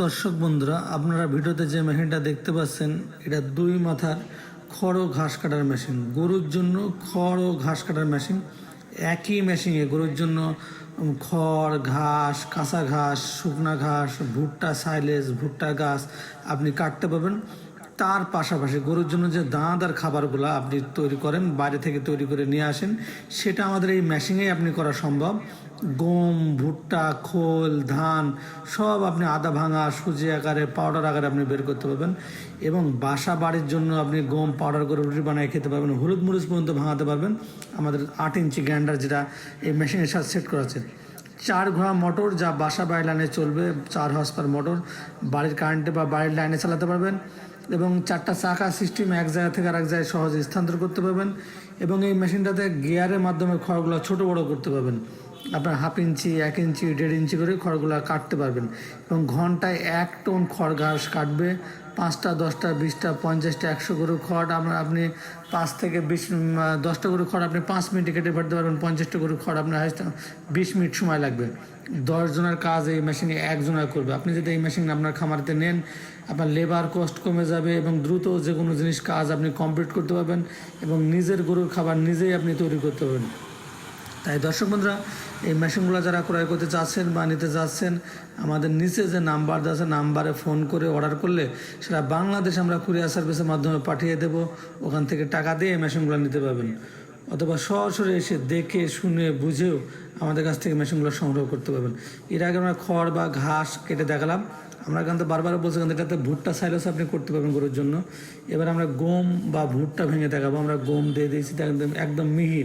দর্শক বন্ধুরা, আপনারা ভিডিওতে যে মেশিনটা দেখতে পাচ্ছেন, এটা দুই মাথার খড় ও ঘাস কাটার মেশিন। গরুর জন্য খড় ও ঘাস কাটার মেশিন, একই মেশিনে গরুর জন্য খড়, ঘাস, কাঁচা ঘাস, শুকনা ঘাস, ভুট্টা, সাইলেজ ভুট্টা গাছ আপনি কাটতে পারবেন। তার পাশাপাশি গরুর জন্য যে দাঁত আর খাবারগুলো আপনি তৈরি করেন, বাইরে থেকে তৈরি করে নিয়ে আসেন, সেটা আমাদের এই মেশিনেই আপনি করা সম্ভব। গম, ভুট্টা, খোল, ধান, সব আপনি আদা ভাঙা, সুজি আকারে পাউডার আকারে আপনি বের করতে পারবেন এবং বাসা বাড়ির জন্য আপনি গম পাউডার করে রুটি বানিয়ে খেতে পারবেন। হলুদ মরিচ পর্যন্ত ভাঙাতে পারবেন। আমাদের আট ইঞ্চি গ্রাইন্ডার যেটা এই মেশিনের সাথে সেট করা আছে। চার ঘোড়া মোটর যা বাসা বাড়ির লাইনে চলবে, চার হসপার পার মোটর। বাড়ির কারেন্টে বা বাড়ির লাইনে চালাতে পারবেন এবং চারটা চাকা সিস্টেম এক জায়গা থেকে আরেক জায়গায় সহজে স্থানান্তর করতে পারবেন এবং এই মেশিনটাতে গিয়ারের মাধ্যমে খড়গুলো ছোটো বড়ো করতে পারবেন। আপনার হাফ ইঞ্চি, এক ইঞ্চি, দেড় ইঞ্চি করে খড়গুলো কাটতে পারবেন। এবং ঘন্টায় এক টন খড় ঘাস কাটবে। পাঁচটা, দশটা, বিশটা, পঞ্চাশটা, একশো গরু খড় আপনার আপনি পাঁচ থেকে বিশ দশটা গরু খড় আপনি পাঁচ মিনিটে কেটে ফেলতে পারবেন। পঞ্চাশটা গরু খড় আপনার বিশ মিনিট সময় লাগবে। দশ জনের কাজ এই মেশিনে একজনের করবে। আপনি যদি এই মেশিন আপনার খামারতে নেন, আপনার লেবার কস্ট কমে যাবে এবং দ্রুত যে কোনো জিনিস কাজ আপনি কমপ্লিট করতে পারবেন এবং নিজের গরুর খাবার নিজেই আপনি তৈরি করতে পারবেন। তাই দর্শক বন্ধুরা এই মেশিনগুলো যারা ক্রয় করতে চাচ্ছেন বা নিতে চাচ্ছেন আমাদের নিচে যে নাম্বার আছে, নাম্বারে ফোন করে অর্ডার করলে সেটা বাংলাদেশ আমরা কুরিয়ার সার্ভিসের মাধ্যমে পাঠিয়ে দেব। ওখান থেকে টাকা দিয়ে এই মেশিনগুলো নিতে পারবেন। অথবা সরাসরি এসে দেখে, শুনে, বুঝেও আমাদের কাছ থেকে মেশিনগুলো সংগ্রহ করতে পারবেন। এর আগে আমরা খড় বা ঘাস কেটে দেখালাম। আমরা কিন্তু বারবার বলছি থেকে এটাতে ভুট্টা সাইলেস আপনি করতে পারবেন গরুর জন্য। এবার আমরা গম বা ভুট্টা ভেঙে দেখাবো। আমরা গম দিয়ে দিয়েছি একদম একদম মিহি।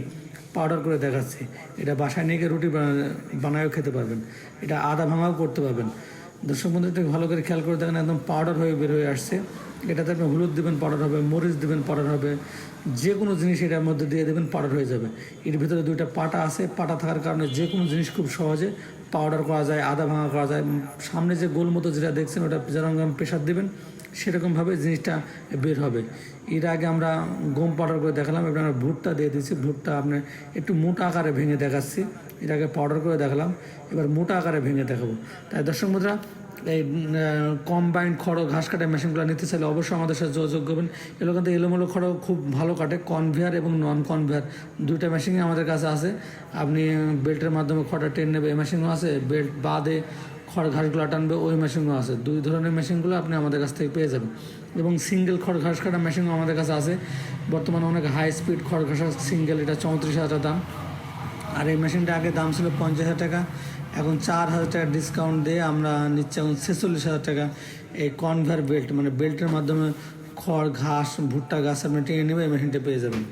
পাউডার করে দেখাচ্ছে। এটা বাসায় নিয়ে গিয়ে রুটি বানায় বানায়ও খেতে পারবেন। এটা আদা ভাঙাও করতে পারবেন। দর্শক বন্ধু ভালো করে খেয়াল করে দেখেন, একদম পাউডার হয়ে বের হয়ে আসছে। এটাতে আপনি হলুদ দেবেন, পাউডার হবে, মরিচ দেবেন, পাউডার হবে যে কোনো জিনিস এটার মধ্যে দিয়ে দেবেন, পাউডার হয়ে যাবে। এর ভিতরে দুইটা পাটা আছে, পাটা থাকার কারণে যে কোনো জিনিস খুব সহজে পাউডার করা যায়, আদা ভাঙা করা যায়। সামনে যে গোল মতো যেটা দেখছেন, ওটা যেরকম প্রেশার দেবেন সেরকমভাবে জিনিসটা বের হবে। এর আগে আমরা গম পাউডার করে দেখালাম, এবার আমরা ভুট্টা দিয়ে দিচ্ছি ভুট্টা আপনি একটু মোটা আকারে ভেঙে দেখাচ্ছি। এর আগে পাউডার করে দেখালাম, এবার মোটা আকারে ভেঙে দেখাবো। তাই দর্শক মুদ্রা এই কম্বাইন্ড খড়, ঘাস কাটা মেশিনগুলো নিতে চাইলে অবশ্যই আমাদের সাথে যোগাযোগ করবেন। এগুলো কিন্তু এলোমেলো খড় খুব ভালো কাটে কনভেয়ার এবং নন কনভেয়ার দুইটা মেশিনই আমাদের কাছে আছে। আপনি বেল্টের মাধ্যমে খড়টা টেনে নেবে, এই মেশিনও আছে। বেল্ট বাদে খড়, ঘাসগুলো টানবে, ওই মেশিনও আছে। দুই ধরনের মেশিনগুলো আপনি আমাদের কাছ থেকে পেয়ে যাবেন। এবং সিঙ্গেল খড়, ঘাস কাটা মেশিনও আমাদের কাছে আছে। বর্তমানে অনেক হাই স্পিড খড়, ঘাসা সিঙ্গেল এটা চৌত্রিশ হাজার দাম। আর এই মেশিনটা আগে দাম ছিল পঞ্চাশ হাজার টাকা। এখন চার হাজার টাকা ডিসকাউন্ট দিয়ে আমরা নিচ্ছি এখন ছেচল্লিশ হাজার টাকা। এই কনভার বেল্ট মানে বেল্টের মাধ্যমে খড়, ঘাস, ভুট্টা, গাছ আপনি টেনে নেবে এই মেশিনটা পেয়ে যাবেন।